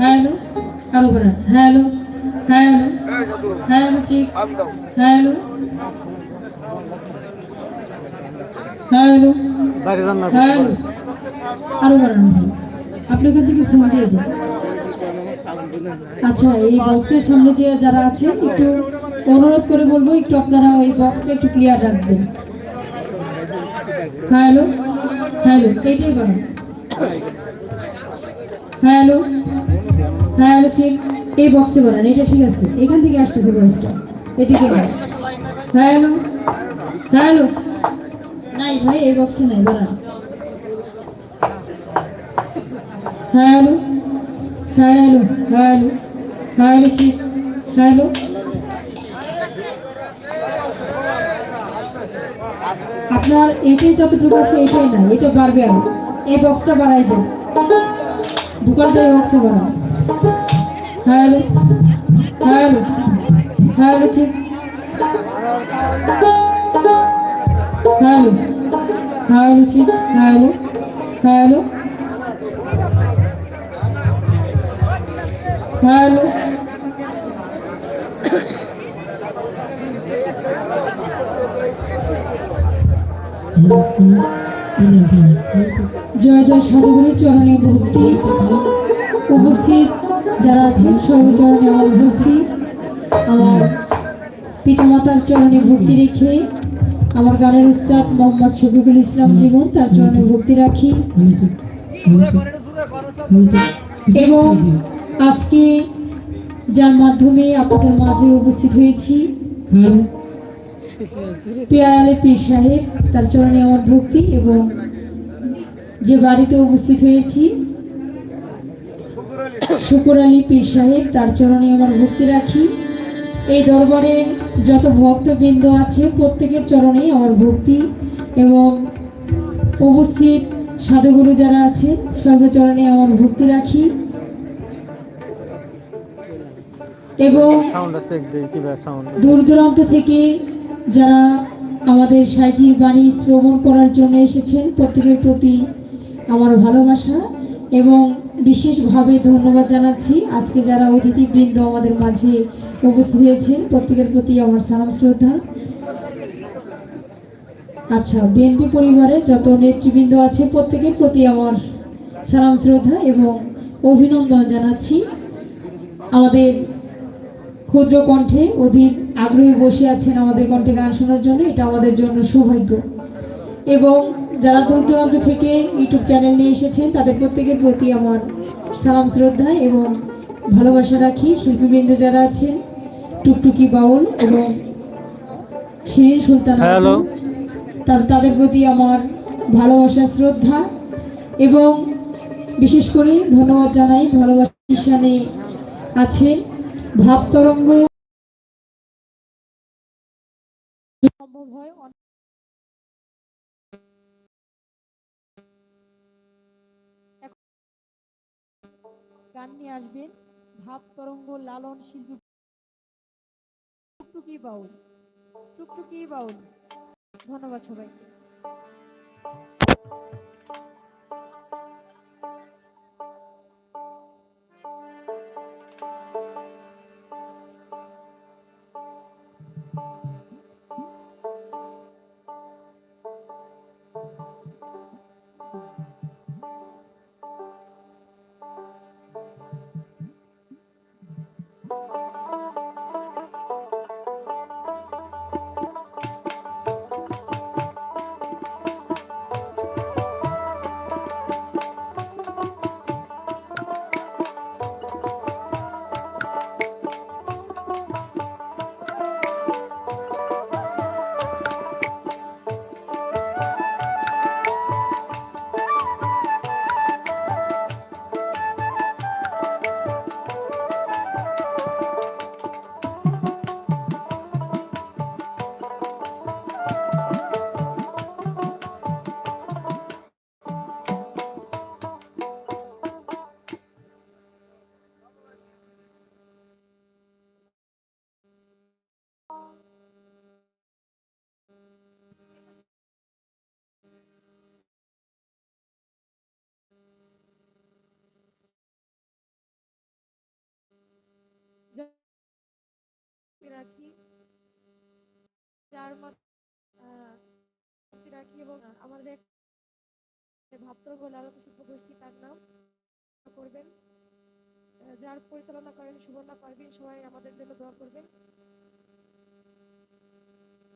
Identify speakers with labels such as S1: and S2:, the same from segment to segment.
S1: Hello আরও বাড়ান hello hello hello check hello hello hello আরও ভাই আপনি ওখান থেকে ফোন দিয়ে দেন। আচ্ছা এই বক্সের সামনে যে যারা আছে একটু অনুরোধ করে বলব, একটু আপনারা ওই বক্সটা একটু ক্লিয়ার রাখবেন। হ্যালো হ্যালো, এইটাই বাড়ান হ্যালো। হ্যালো চেক এই বক্সে বাড়ান এটা ঠিক আছে। এখান থেকে আসতেছে ভয়েসটা এদিকে হ্যালো। হ্যালো। নাই ভাই, এই বক্সে নাই বাড়ান hello. Hello. Hello. Hello check hello. আপনার এটাই যতটুকু আছে এটাই না এটা বাড়বে আরও। এই বক্সটা বাড়াই দেন। দোকানটা বক্সে বাড়ান hello hello hello check hello hello check hello hello hello জয় জয় সাধুগুরু চরণে ভক্তি। উপস্থিত যারা আছেন সর্বচরণে আমার ভক্তি। আমার পিতামাতার চরণে ভক্তি রেখে আমার গানের উস্তাদ মোহাম্মদ শফিকুল ইসলাম জীবন তার চরণে ভক্তি রাখি। এবং আজকে যার মাধ্যমে আপনাদের মাঝে উপস্থিত হয়েছি পেয়ারালে পীর সাহেব তার চরণে আমার ভক্তি এবং যে বাড়িতে উপস্থিত হয়েছি শুকুর আলী পীর সাহেব তার চরণে আমার ভক্তি রাখি। এই দরবারের যত ভক্তবৃন্দ আছে প্রত্যেকের চরণেই আমার ভক্তি এবং উপস্থিত সাধুগুরু যারা আছে সর্বচরণে আমার ভক্তি রাখি। এবং দূর দূরান্ত থেকে যারা আমাদের সাইজির বাণী শ্রবণ করার জন্য এসেছেন প্রত্যেকের প্রতি আমার ভালোবাসা এবং বিশেষভাবে ধন্যবাদ জানাচ্ছি। আজকে যারা অতিথিবৃন্দ আমাদের মাঝে উপস্থিত হয়েছেন, প্রত্যেকের প্রতি আমার সালাম, শ্রদ্ধা। আচ্ছা বিএনপি পরিবারে যত নেতৃবৃন্দ আছে, প্রত্যেকের প্রতি আমার সালাম, শ্রদ্ধা এবং অভিনন্দন জানাচ্ছি। আমাদের ক্ষুদ্র কণ্ঠে অধীর আগ্রহী বসে আছেন আমাদের কণ্ঠে গান শোনার জন্য, এটা আমাদের জন্য সৌভাগ্য। এবং যারা দূর দূরান্ত থেকে ইউটিউব চ্যানেল নিয়ে এসেছেন তাদের প্রত্যেকের প্রতি আমার সালাম শ্রদ্ধা এবং ভালোবাসা রাখি। শিল্পীবৃন্দ যারা আছেন টুকটুকি বাউল এবং শিরিন সুলতান তার তাদের প্রতি আমার ভালোবাসা শ্রদ্ধা এবং বিশেষ করে ধন্যবাদ জানাই। ভালোবাসা আছেন ভাব তরঙ্গ। সম্ভব হয় গান নিয়ে আসবেন। ভাব তরঙ্গ লালন শিল্পী। টুকটুকি বাউল। টুকটুকি বাউল। ধন্যবাদ সবাইকে।
S2: শিল্প গোষ্ঠী তার নাম করবেন। যার পরিচালনা করেন সুবর্ণা সবাই আমাদের জন্য দোয়া করবেন।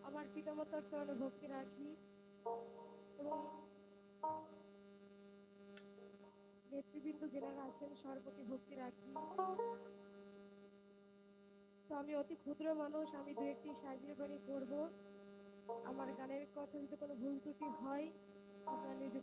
S2: আমার পিতামাতার চরণে ভক্তি রাখি নেতৃবৃন্দ যারা আছেন প্রতি ভক্তি রাখি। তো আমি অতি ক্ষুদ্র মানুষ, আমি দু একটি সাজিয়ে বাড়ি করব। আমার গানের কথা যদি কোনো ভুল ত্রুটি হয় আপনারা নিজে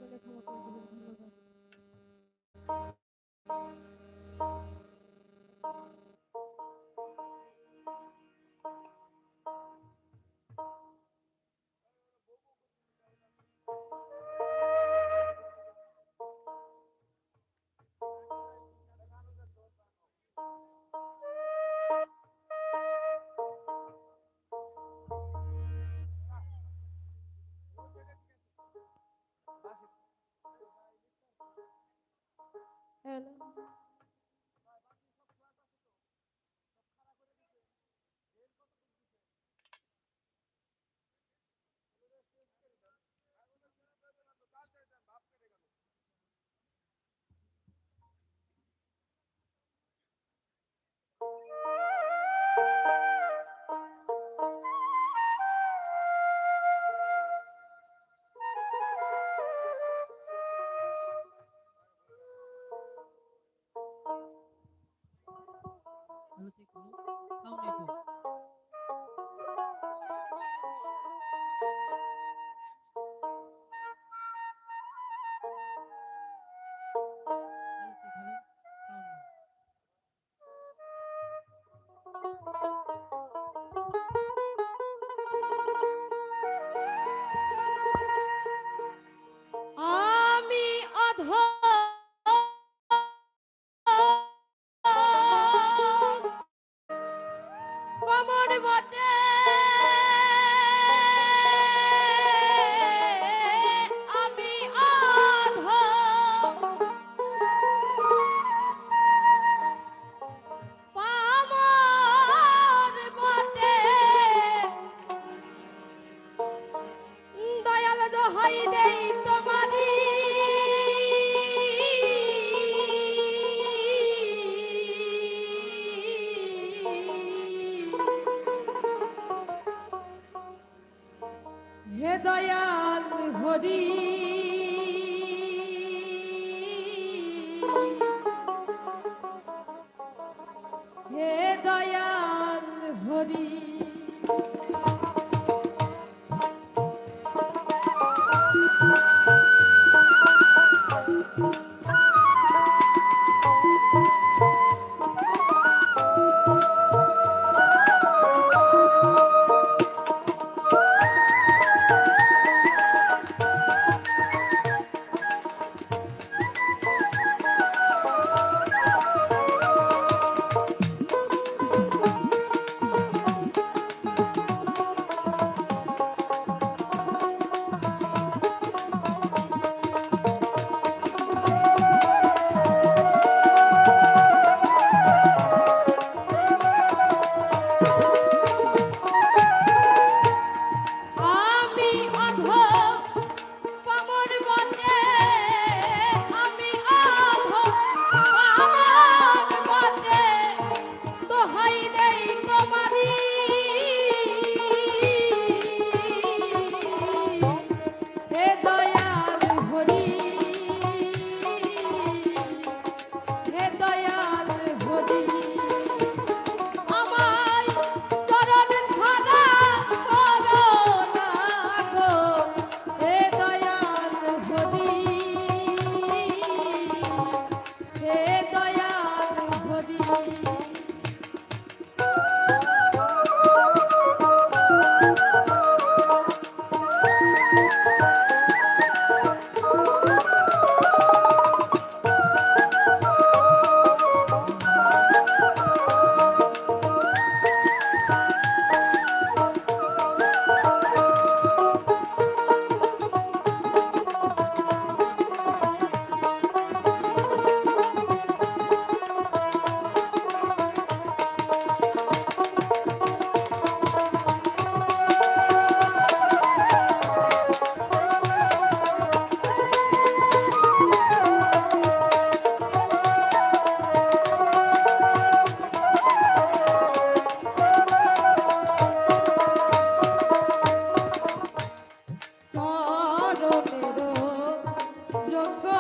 S2: don't go.